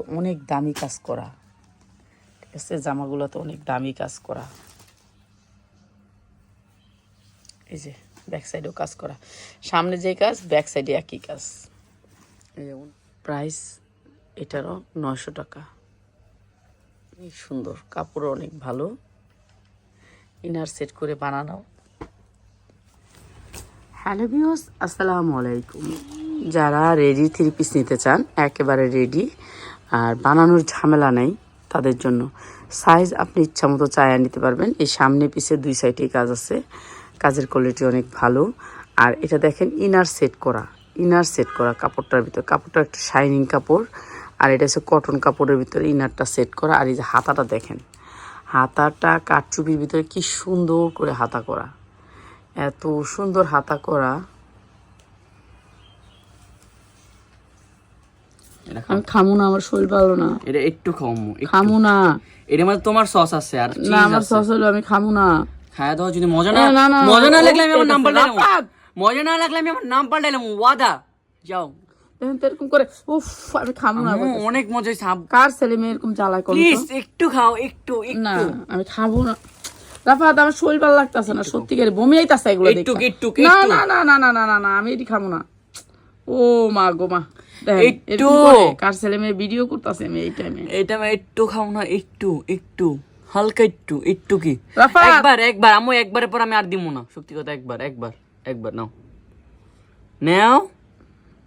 অনেক দামি কাজ করা। ঠিক আছে? জামাগুলো তো অনেক দামি কাজ করা। এই যে ব্যাক সাইডেও কাজ করা। সামনে যে কাজ ব্যাক সাইডে একই কাজ। যেমন প্রাইস এটারও নয়শো টাকা। অনেক সুন্দর কাপড় অনেক ভালো। ইনার সেট করে বানানো। হ্যালো বিওস আসসালামু আলাইকুম। যারা রেডি থ্রি পিস নিতে চান, একেবারে রেডি আর বানানোর ঝামেলা নেই তাদের জন্য। সাইজ আপনি ইচ্ছা মতো চায়া নিতে পারবেন। এই সামনে পিছে দুই সাইডেই কাজ আছে। কাজের কোয়ালিটি অনেক ভালো। আর এটা দেখেন ইনার সেট করা। ইনার সেট করা কাপড়টার ভিতর। কাপড়টা একটা শাইনিং কাপড়। আর এটা হচ্ছে কটন কাপড়ের ভিতরে ইনারটা সেট করা। আর এই যে হাতাটা দেখেন। হাতাটা কাঠচুপির ভিতরে কি সুন্দর করে হাতা করা। এত সুন্দর হাতা করা। এটা আমি খামু না আমার শরীর ভালো না। এটা একটু খাওয়ামু খামু না। এর মধ্যে তোমার সস আছে আর না আমার সস হলো আমি খামু না। খাওয়া দাওয়া যদি মজা না এ, না, না, মজা না লাগলে আমি আমার নাম পাল্টাইলাম মজা না লাগলে আমি আমার নাম পাল্টাইলাম ওয়াদা। যাও। এরকম করে উফ আমি খামু না অনেক মজা হয়েছে কার ছেলে মেয়ে এরকম জ্বালায় করো প্লিজ একটু খাও একটু না আমি খাব না। রাফাত আমার শরীর ভালো লাগতেছে না সত্যিকারে বমি আইতাছে এগুলো না না না না না না না আমি এটি খাব না। ও মা গো মা। একটু। কার। ছেলে মেয়ে ভিডিও করতেছে আমি এই টাইমে এটা আমি একটু খাও না একটু একটু। হালকা একটু একটু কি? একবার একবার আম্মু একবারের পর আমি আর দিব না। সত্যি কথা একবার একবার একবার নাও। নাও।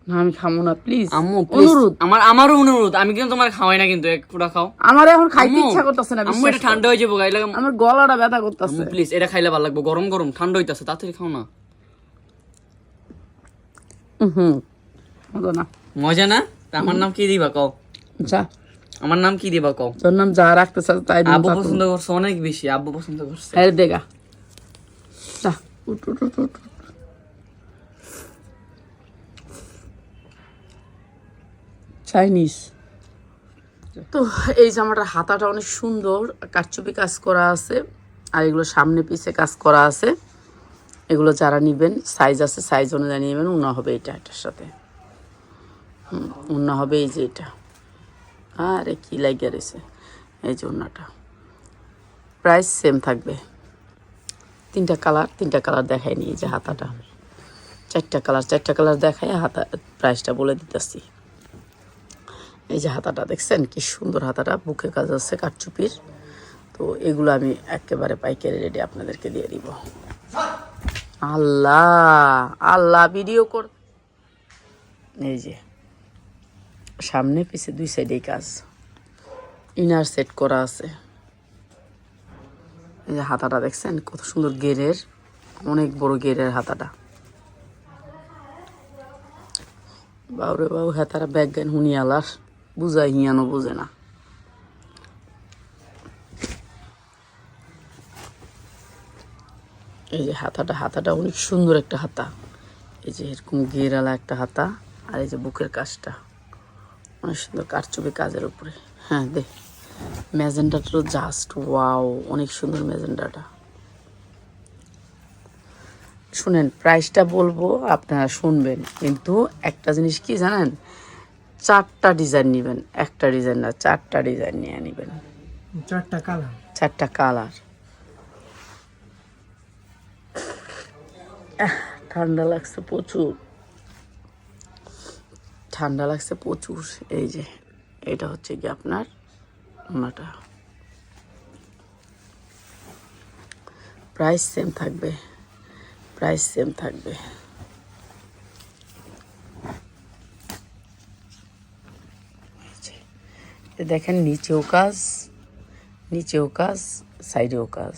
না আমি খাব না প্লিজ আম্মু অনুরোধ। আমার আমারও অনুরোধ। আমি কিন্তু তোমার খাওয়াই না কিন্তু এক পুরা খাও। আমার এখন খাইতে ইচ্ছা করতেছে না আম্মু এটা ঠান্ডা হয়ে যাব গাইলে করো। আমার গলাটা ব্যথা করতেছে। প্লিজ এটা খাইলে ভালো লাগবে। গরম গরম ঠান্ডা হইতাছে তাড়াতাড়ি খাও না। হুম না। মজা না? তা আমার নাম কি দিবা কও? যা আমার নাম কি দিবা কও? তোর নাম যা রাখতে চাস তাই দিন আব্বু পছন্দ করছে অনেক বেশি আব্বু পছন্দ করছে। হ্যাঁ দেগা যা উঠ উঠ উঠ উঠ চাইনিজ। তো এই জামাটার হাতাটা অনেক সুন্দর কারচুপি কাজ করা আছে আর এগুলো সামনে পিছে কাজ করা আছে। এগুলো যারা নেবেন সাইজ আছে সাইজ অনুযায়ী নেবেন উন্না হবে এটা এটার সাথে। উন্না হবে এই যে এটা। আরে, কি লাগিয়ে রয়েছে এই যে উন্নাটা প্রাইস সেম থাকবে। তিনটা কালার তিনটা কালার দেখাই নি এই যে হাতাটা। চারটা কালার চারটা কালার দেখাই হাতা, প্রাইসটা বলে দিতেছি। এই যে হাতাটা দেখছেন, কি সুন্দর হাতাটা, বুকে কাজ আছে কাঠচুপির। তো এগুলো আমি একেবারে পাইকারি রেডি আপনাদেরকে দিয়ে দিব। আল্লাহ আল্লাহ ভিডিও কর এই যে। সামনে, পিছে দুই সাইডেই কাজ। ইনার সেট করা আছে। এই যে হাতাটা দেখছেন, কত সুন্দর গেরের, অনেক বড় গেরের হাতাটা। বাউরে বাবু হাতারা ব্যাগ জ্ঞান হুনিয়ালার বুঝাই হিয়ানো বুঝে না। এই যে হাতাটা হাতাটা অনেক সুন্দর একটা হাতা। এই যে এরকম গেরালা একটা হাতা, আর এই যে বুকের কাজটা। অনেক সুন্দর কারচুপি কাজের উপরে। হ্যাঁ দে। ম্যাজেন্ডাটা তো জাস্ট ওয়াও অনেক সুন্দর ম্যাজেন্ডাটা শুনেন প্রাইসটা বলব আপনারা শুনবেন। কিন্তু একটা জিনিস কি জানেন? চারটা ডিজাইন নেবেন একটা ডিজাইন না চারটা ডিজাইন নিয়ে নেবেন। চারটা কালার চারটা কালার ঠান্ডা লাগছে প্রচুর। ঠান্ডা লাগছে প্রচুর। এই যে, এটা হচ্ছে কি আপনার ওনাটা। প্রাইস সেম থাকবে, প্রাইস সেম থাকবে। দেখেন নিচেও কাজ নিচেও কাজ, সাইডেও কাজ।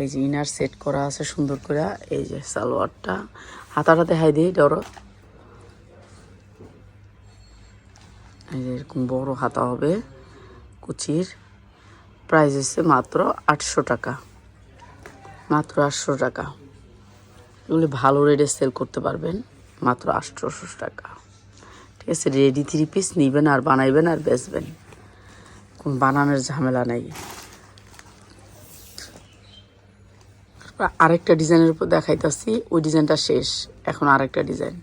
এই যে ইনার সেট করা আছে সুন্দর করে এই যে সালোয়ারটা। হাতাটা দেখাই দিই ডরো এই যে এরকম বড় হাতা হবে, কুচির। প্রাইস হচ্ছে মাত্র আটশো টাকা। মাত্র আটশো টাকা। এগুলি ভালো রেটে সেল করতে পারবেন, মাত্র আটশোশো টাকা। ঠিক আছে রেডি থ্রি পিস নিবেন আর বানাইবেন আর বেচবেন। কোন বানানোর ঝামেলা নেই। আরেকটা ডিজাইনের উপর দেখাইতেছি, ওই ডিজাইনটা শেষ। এখন আরেকটা ডিজাইন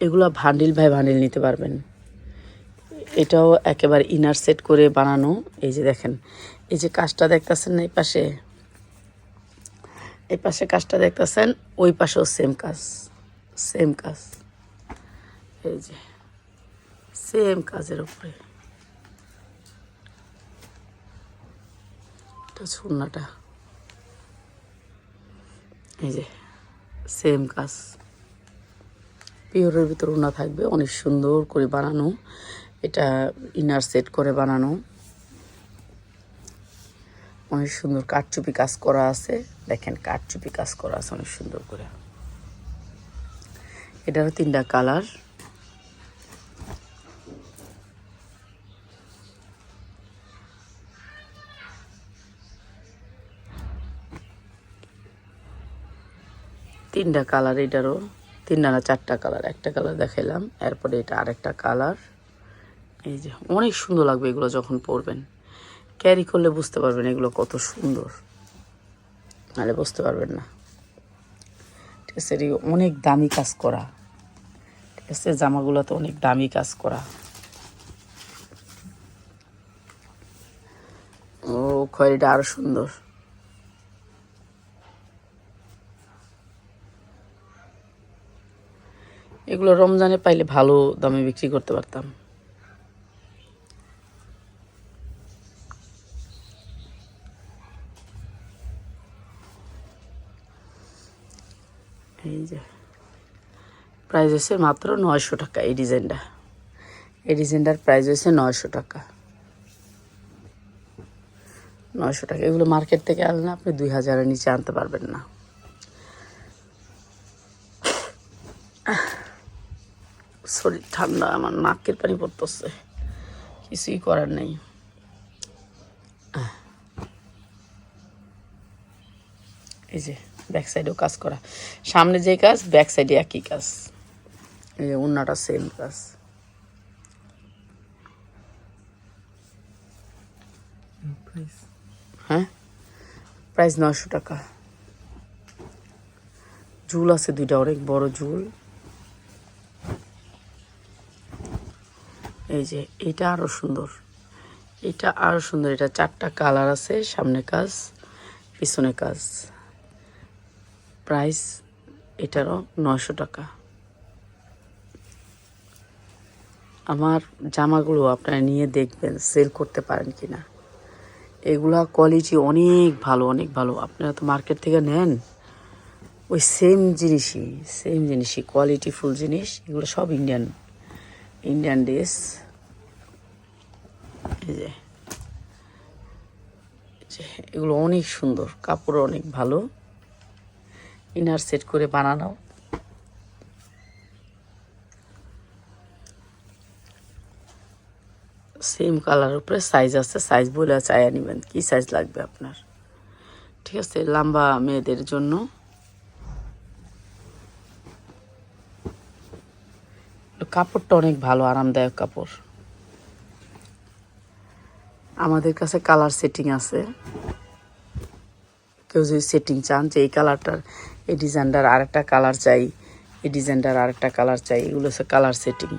এগুলো ভান্ডিল ভাই ভান্ডিল নিতে পারবেন। এটাও একেবারে ইনার সেট করে বানানো। এই যে দেখেন, এই যে কাজটা দেখতেছেন এই পাশে? এই পাশে কাজটা দেখতেছেন, ওই পাশেও সেম কাজ সেম কাজ। এই যে সেম কাজের উপরে। এটা এই যে সেম কাজ। পিওরের ভিতর ওনা থাকবে, অনেক সুন্দর করে বানানো। এটা ইনার সেট করে বানানো। অনেক সুন্দর কাঠচুপি কাজ করা আছে। দেখেন, কাঠচুপি কাজ করা আছে অনেক সুন্দর করে। এটারও তিনটা কালার। তিনটা কালার এটারও। তিনটা না চারটা কালার একটা কালার দেখাইলাম, এরপরে এটা আরেকটা কালার এই যে, অনেক সুন্দর লাগবে এগুলো যখন পরবেন। ক্যারি করলে বুঝতে পারবেন এগুলো কত সুন্দর। নাহলে বুঝতে পারবেন না। ঠিক আছে অনেক দামি কাজ করা। ঠিক আছে, জামাগুলোতে অনেক দামি কাজ করা। ও, খয়েরিটা আরও সুন্দর। এগুলো রমজানে পাইলে ভালো দামে বিক্রি করতে পারতাম। এই যে প্রাইস হচ্ছে মাত্র নয়শো টাকা এই ডিজাইনটা। এই ডিজাইনটার প্রাইস হচ্ছে নয়শো টাকা। নয়শো টাকা, এগুলো মার্কেট থেকে আনলে আপনি দুই হাজারের নিচে আনতে পারবেন না। শরীর ঠান্ডা আমার নাকের পানি পড়তেছে। কিছুই করার নেই। এই যে ব্যাক সাইডেও কাজ করা। সামনে যে কাজ ব্যাক সাইডে একই কাজ। এই যে অন্যটা সেম কাজ। হ্যাঁ? প্রাইস নশো টাকা। ঝুল আছে দুইটা অনেক বড় ঝুল। এই যে, এটা আরও সুন্দর। এটা আরও সুন্দর, এটা চারটা কালার আছে, সামনে কাজ, পিছনে কাজ। প্রাইস এটারও নয়শো টাকা। আমার জামাগুলো আপনারা নিয়ে দেখবেন, সেল করতে পারেন কিনা। এগুলা কোয়ালিটি অনেক ভালো অনেক ভালো। আপনারা তো মার্কেট থেকে নেন, ওই সেম জিনিসই সেম জিনিসই কোয়ালিটি ফুল জিনিস, এগুলো সব ইন্ডিয়ান ইন্ডিয়ান ড্রেস এই যে এগুলো অনেক সুন্দর কাপড় অনেক ভালো। ইনার সেট করে বানানো। সেম কালার উপরে সাইজ আছে সাইজ বলে চাইয়া নেবেন। কি সাইজ লাগবে আপনার? ঠিক আছে, লম্বা মেয়েদের জন্য। কাপড়টা অনেক ভালো, আরামদায়ক কাপড়। আমাদের কাছে কালার সেটিং আছে। কেউ যদি সেটিং চান যে এই কালারটার এই ডিজাইনটার আরেকটা কালার চাই, এই ডিজাইনটার আরেকটা কালার চাই, এগুলো হচ্ছে কালার সেটিং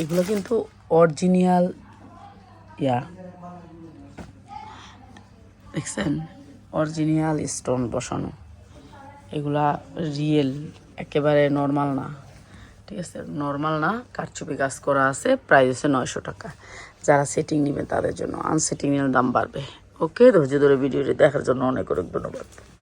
এগুলো কিন্তু অরিজিনাল ইয়া দেখছেন? অরিজিনাল স্টোন বসানো। এগুলা রিয়েল একেবারে নর্মাল না। ঠিক আছে? নর্মাল না, কারচুপি কাজ করা আছে প্রাইস হচ্ছে নয়শো টাকা। যারা সেটিং নেবেন তাদের জন্য আনসেটিং দাম বাড়বে। ওকে ধৈর্য ধরে ভিডিওটি দেখার জন্য অনেক অনেক ধন্যবাদ।